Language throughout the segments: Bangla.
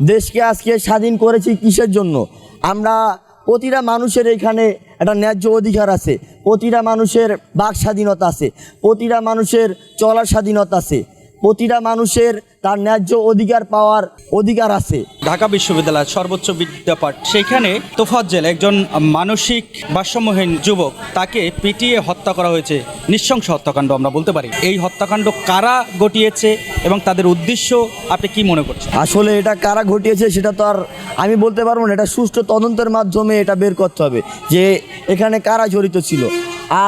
দেশকে আজকে স্বাধীন করেছি কিসের জন্য? আমরা প্রতিটা মানুষের এখানে একটা ন্যায্য অধিকার আছে, প্রতিটা মানুষের বাক স্বাধীনতা আছে, প্রতিটা মানুষের চলার স্বাধীনতা আছে। প্রতিটা মানুষের তার ন্যায্য অধিকার পাওয়ার অধিকার আছে। ঢাকা বিশ্ববিদ্যালয়ের সর্বোচ্চ বিদ্যাপাঠ সেখানে তোফাজ্জেল একজন মানসিক ভারসাম্যহীন যুবক তাকে পিটিয়ে হত্যা করা হয়েছে। নৃশংস হত্যাকাণ্ড আমরা বলতে পারি। এই হত্যাকাণ্ড কারা ঘটিয়েছে এবং তাদের উদ্দেশ্য আপনি কি মনে করছেন? আসলে এটা কারা ঘটিয়েছে সেটা তো আর আমি বলতে পারব না। এটা সুষ্ঠু তদন্তের মাধ্যমে এটা বের করতে হবে যে এখানে কারা জড়িত ছিল।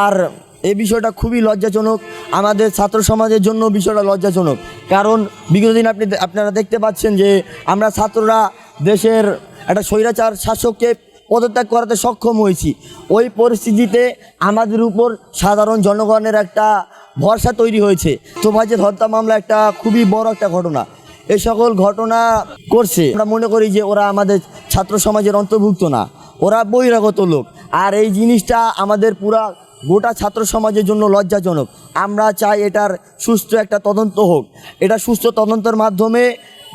আর এই বিষয়টা খুবই লজ্জাজনক। আমাদের ছাত্র সমাজের জন্য বিষয়টা লজ্জাজনক। কারণ বিগত দিন আপনি আপনারা দেখতে পাচ্ছেন যে আমরা ছাত্ররা দেশের একটা স্বৈরাচার শাসককে পদত্যাগ করাতে সক্ষম হয়েছি। ওই পরিস্থিতিতে আমাদের উপর সাধারণ জনগণের একটা ভরসা তৈরি হয়েছে। তোফাজের হত্যা মামলা একটা খুবই বড় একটা ঘটনা। এই সকল ঘটনা করছে। আমরা মনে করি যে ওরা আমাদের ছাত্র সমাজের অন্তর্ভুক্ত না। ওরা বহিরাগত লোক। আর এই জিনিসটা আমাদের পুরা গোটা ছাত্র সমাজের জন্য লজ্জাজনক। আমরা চাই এটার সুস্থ একটা তদন্ত হোক। এটা সুস্থ তদন্তের মাধ্যমে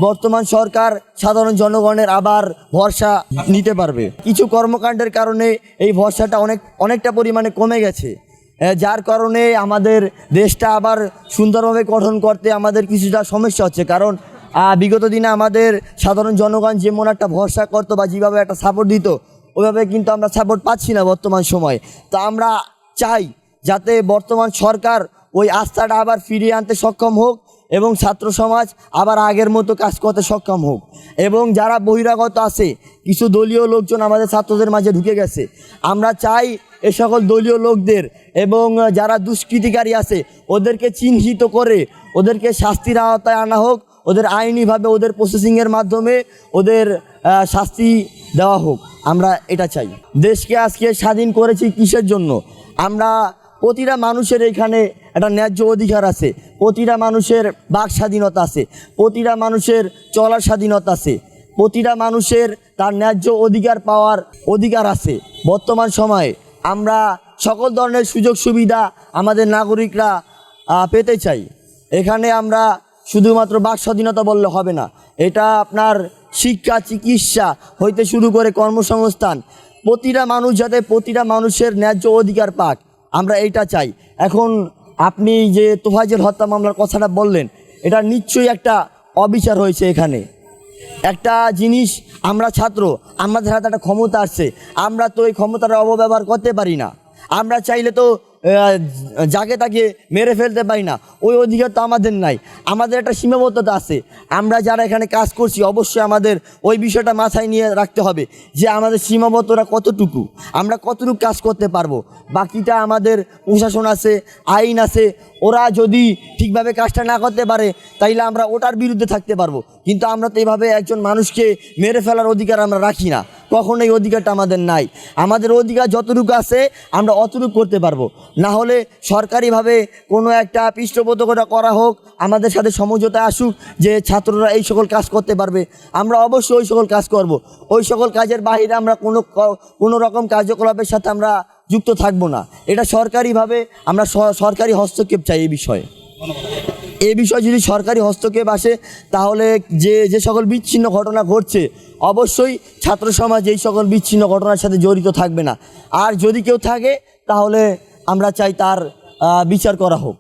বর্তমান সরকার সাধারণ জনগণের আবার ভরসা নিতে পারবে। কিছু কর্মকাণ্ডের কারণে এই ভরসাটা অনেক, অনেকটা পরিমাণে কমে গেছে। যার কারণে আমাদের দেশটা আবার সুন্দরভাবে গঠন করতে আমাদের কিছুটা সমস্যা হচ্ছে। কারণ বিগত দিনে আমাদের সাধারণ জনগণ যেমন একটা ভরসা করতো বা যেভাবে একটা সাপোর্ট দিত ওইভাবে কিন্তু আমরা সাপোর্ট পাচ্ছি না বর্তমান সময়ে। তো আমরা চাই যাতে বর্তমান সরকার ওই আস্থাটা আবার ফিরিয়ে আনতে সক্ষম হোক এবং ছাত্র সমাজ আবার আগের মতো কাজ করতে সক্ষম হোক। এবং যারা বহিরাগত আছে, কিছু দলীয় লোকজন আমাদের ছাত্রদের মাঝে ঢুকে গেছে, আমরা চাই এ সকল দলীয় লোকদের এবং যারা দুষ্কৃতিকারী আছে, ওদেরকে চিহ্নিত করে, ওদেরকে শাস্তির আওতায় আনা হোক, ওদের আইনিভাবে ওদের প্রসেসিংয়ের মাধ্যমে ওদের শাস্তি দেওয়া হোক। আমরা এটা চাই। দেশকে আজকে স্বাধীন করেছি কিসের জন্য? আমরা প্রতিটা মানুষের এখানে একটা ন্যায্য অধিকার আছে, প্রতিটা মানুষের বাক স্বাধীনতা আছে, প্রতিটা মানুষের চলার স্বাধীনতা আছে, প্রতিটা মানুষের তার ন্যায্য অধিকার পাওয়ার অধিকার আছে। বর্তমান সময়ে আমরা সকল ধরনের সুযোগ সুবিধা আমাদের নাগরিকরা পেতে চাই। এখানে আমরা শুধুমাত্র বাক স্বাধীনতা বললে হবে না, এটা আপনার শিক্ষা, চিকিৎসা হইতে শুরু করে কর্মসংস্থান প্রতিটা মানুষ যাতে প্রতিটা মানুষের ন্যায্য অধিকার পাক, আমরা এইটা চাই। এখন আপনি যে তোফাজের হত্যা মামলার কথাটা বললেন, এটা নিশ্চয়ই একটা অবিচার হয়েছে এখানে। একটা জিনিস, আমরা ছাত্র, আমাদের হাতে একটা ক্ষমতা আসছে। আমরা তো এই ক্ষমতার অপব্যবহার করতে পারি না। আমরা চাইলে তো যাকে তাকে মেরে ফেলতে পারি না। ওই অধিকার তো আমাদের নাই। আমাদের একটা সীমাবদ্ধতা আছে। আমরা যারা এখানে কাজ করছি, অবশ্যই আমাদের ওই বিষয়টা মাথায় নিয়ে রাখতে হবে যে আমাদের সীমাবদ্ধতা কতটুকু। আমরা কতটুকু কাজ করতে পারব? বাকিটা আমাদের প্রশাসন আছে, আইন আছে। ওরা যদি ঠিকভাবে কাজটা না করতে পারে, তাইলে আমরা ওটার বিরুদ্ধে থাকতে পারব। কিন্তু আমরা তো এইভাবে একজন মানুষকে মেরে ফেলার অধিকার আমরা রাখি না। কখনো এই অধিকারটা আমাদের নাই। আমাদের অধিকার যতটুকু আছে, আমরা অতটুকু করতে পারব। না হলে সরকারিভাবে কোনো একটা পৃষ্ঠপোষকতা করা হোক, আমাদের সাথে সমঝোতা আসুক যে ছাত্ররা এই সকল কাজ করতে পারবে। আমরা অবশ্যই ওই সকল কাজ করব। ওই সকল কাজের বাইরে আমরা কোনো কোনো রকম কার্যকলাপের সাথে আমরা যুক্ত থাকব না। এটা সরকারিভাবে আমরা সরকারি হস্তক্ষেপ চাই এই বিষয়ে। এই বিষয়ে যদি সরকারি হস্তক্ষেপ আসে, তাহলে যে যে সকল বিচ্ছিন্ন ঘটনা ঘটছে অবশ্যই ছাত্র সমাজ এই সকল বিচ্ছিন্ন ঘটনার সাথে জড়িত থাকবে না। আর যদি কেউ থাকে, তাহলে আমরা চাই তার বিচার করা হোক।